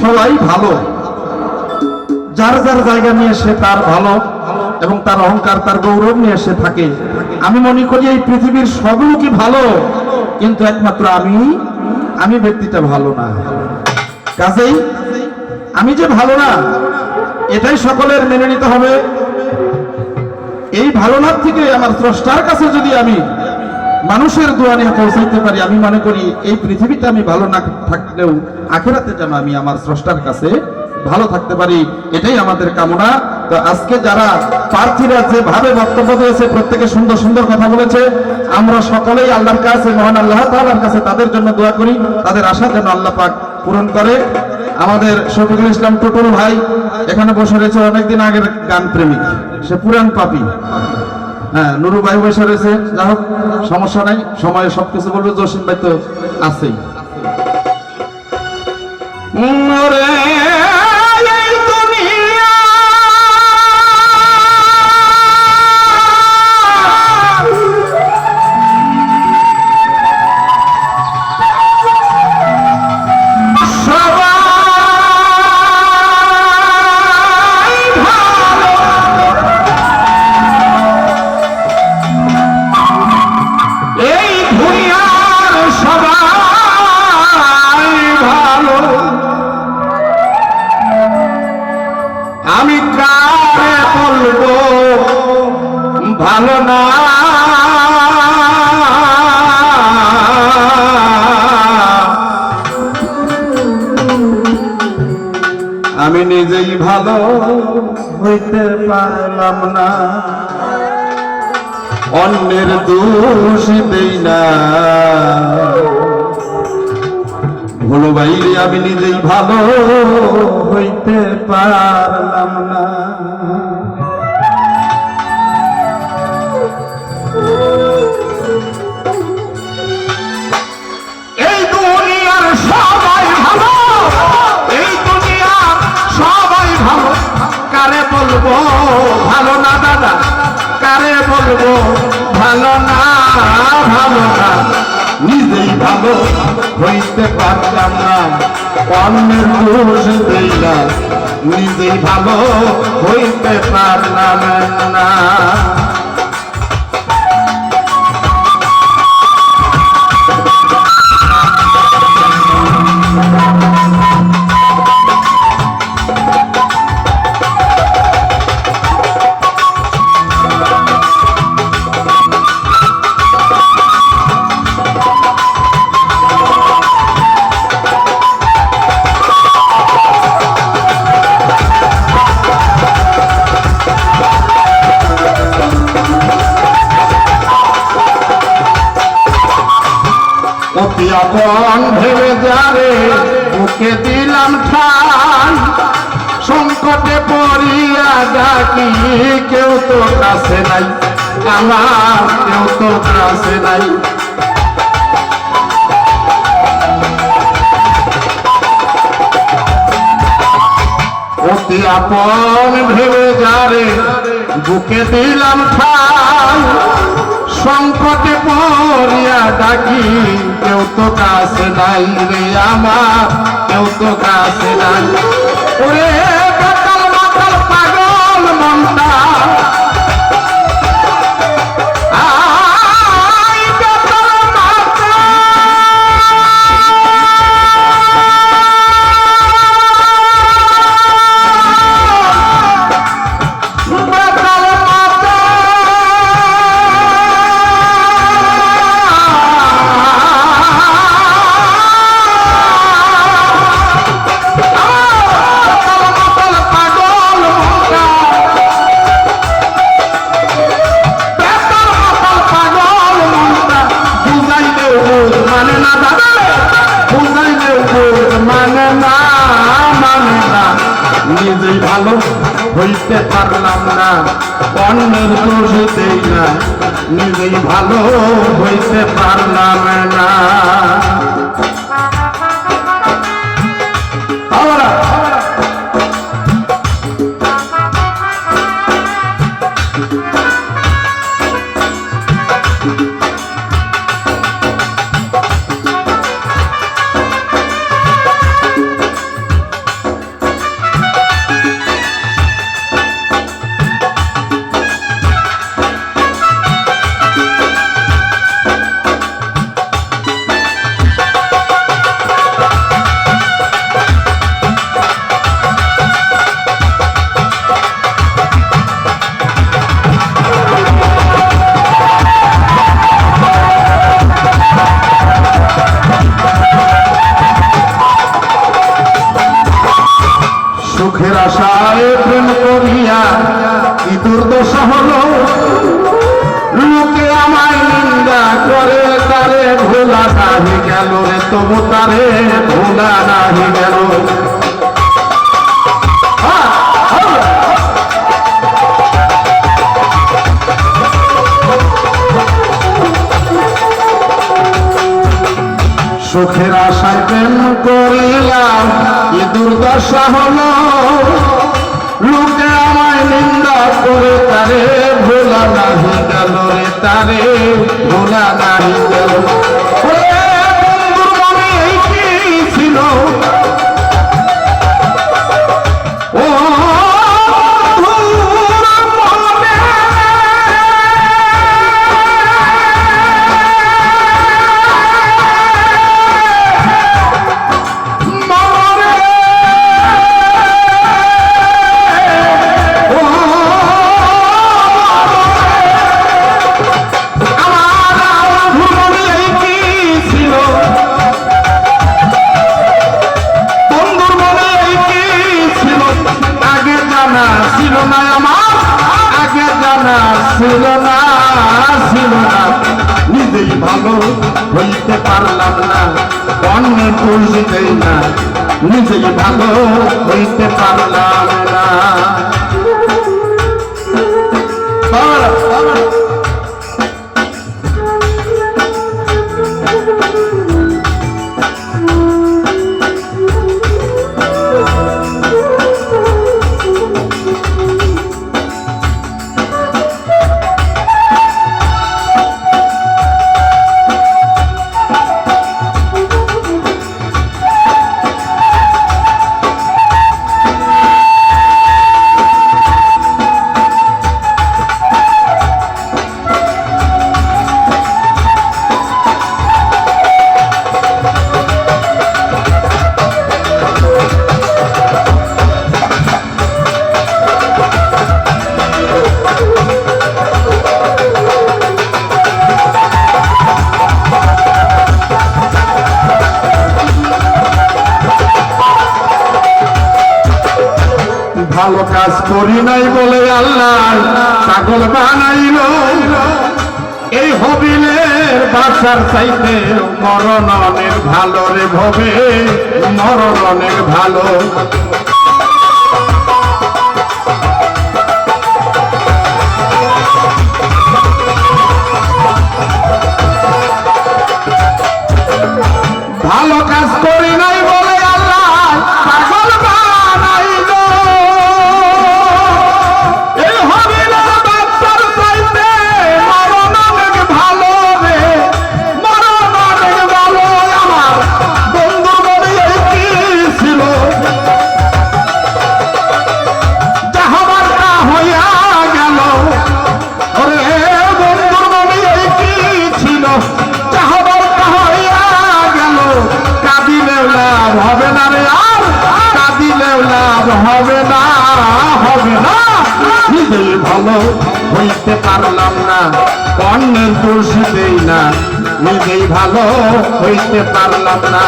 সবাই ভালো। যার যার জায়গা নিয়ে সে তার ভালো এবং তার অহংকার, তার গৌরব নিয়ে সে থাকে। আমি মনে করি এই পৃথিবীর সব লোকই ভালো? কিন্তু একমাত্র আমি আমি ব্যক্তিটা ভালো না। কাজেই আমি যে ভালো না, এটাই সকলের মেনে নিতে হবে। এই ভালো না থেকে আমার স্রষ্টার কাছে যদি আমি মানুষের দোয়া নিয়ে পৌঁছাইতে পারি, আমি মনে করি এই পৃথিবীতে আমি ভালো না থাকলেও আখেরাতে যেন আমি আমার স্রষ্টার কাছে ভালো থাকতে পারি, এটাই আমাদের কামনা। তো আজকে যারা প্রার্থীরা যেভাবে বক্তব্য দিয়েছে, প্রত্যেকে সুন্দর সুন্দর কথা বলেছে, আমরা সকলেই আল্লাহর কাছে, মহান আল্লাহ তাআলার কাছে তাদের জন্য দোয়া করি, তাদের আশা যেন আল্লাহ পাক পূরণ করে। আমাদের শফিকুল ইসলাম টুটুল ভাই এখানে বসে রয়েছে অনেকদিন আগের গান প্রেমিক সে পুরান পাপি। হ্যাঁ নুরু ভাই বসে রয়েছে। যা হোক, সমস্যা নাই, সময়ে সবকিছু বলবে, জসিম ভাই তো আছেই। আমি নিজেই ভালো হইতে পারলাম না। অন্যের দোষ দেই না। ভুলো বাইরে আমি নিজেই ভালো হইতে পারলাম না। বলব? ভালো না দাদা? কারে বলব? ভালো না ভালো না। নিজেই ভালো হইতে পারলাম না। অন্যের দোষ না নিজেই ভালো হইতে পারলাম না। আপন ভেবে যারে বুকে দিলাম ঠাই সংকটে পড়িয়া ডাকি, কেউ তো কাছে নাই। আমার কেউ তো কাছে নাই। অতি আপন ভেবে যারে বুকে দিলাম ঠাই সংকটে পড়িয়া ডাকি কেউ তো কাছে নাই রে আমার কেউ তো কাছে নাই। ওরে ভালো হইতে পারলাম না অন্যের দোষ দেই না নিজেই ভালো হইতে পারলাম না। আশায় প্রেম করিয়া দুর্দশা হলো? লোকে আমায় নিন্দা করে, তারে ভোলা নাহি গেল রে তবু তারে ভোলা নাহি গেল। সুখের আশায় প্রেম করিলাম দুর্দশা হলো? তারে ভোলা নাহি গেল রে তারে ভোলা নাহি গেল নিজেই ভালো হইতে পারলাম না। ভালো কাজ করি নাই বলে আল্লাহ পাগল বানাইল। এই হবিলের বাসার চাইতে মরণ অনেক ভালো রে ভবে মরণ অনেক ভালো। ভালো কাজ করি নাই হবে ভালো হইতে পারলাম না অন্যের দোষ দেই না নিজেই ভালো হইতে পারলাম না।